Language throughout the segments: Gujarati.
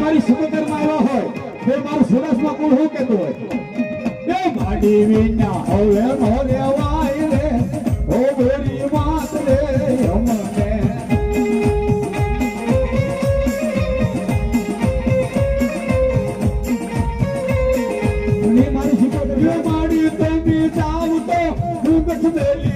મારી સમુદ્રમાં આવ્યા હોય. તે મારું સુરસમાં કોણ હું કહેતું હોય? માડી વિના હવે નો રેવાય રે. ઓ ગોરી માત રે અમને. મારી સિકોતરી માડી તમે જાવ તો ડુંગર મેલી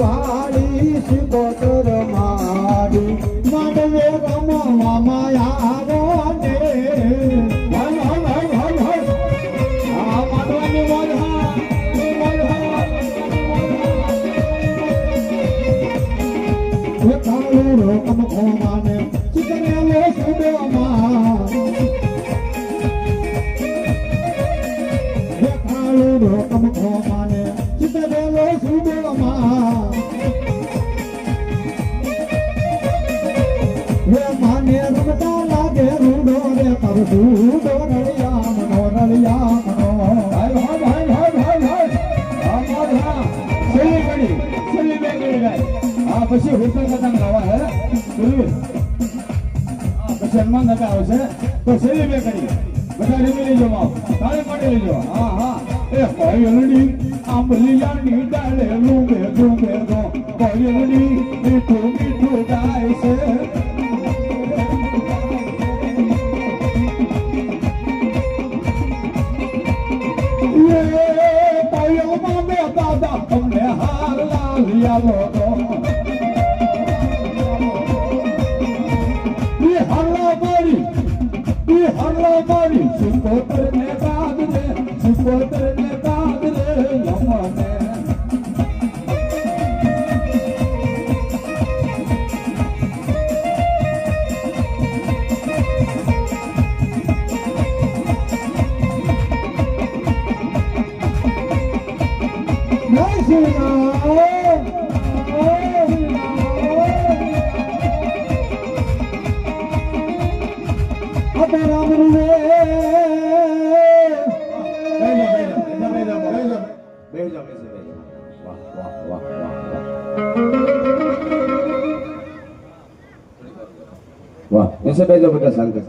વાળી શિકોતર મારી માનવે કમા માયા રે હલ હલ હલ હલ હલ આ માધવાની બોલ હા બોલ હા રોકમ ખોમાને પછી હોટલ કથા ખાવા હે પછી હનુમાન દાદા આવે છે તો સેલી બે કરી બધા રીમી લઈ જવા તારે માટે લઈ જવા હા હા એ કોયલડી આંબલિયાની ડાળે લુમે લુમે રો કોયલડી મીઠું મીઠું ગાય છે Thank you. se ve que te salga.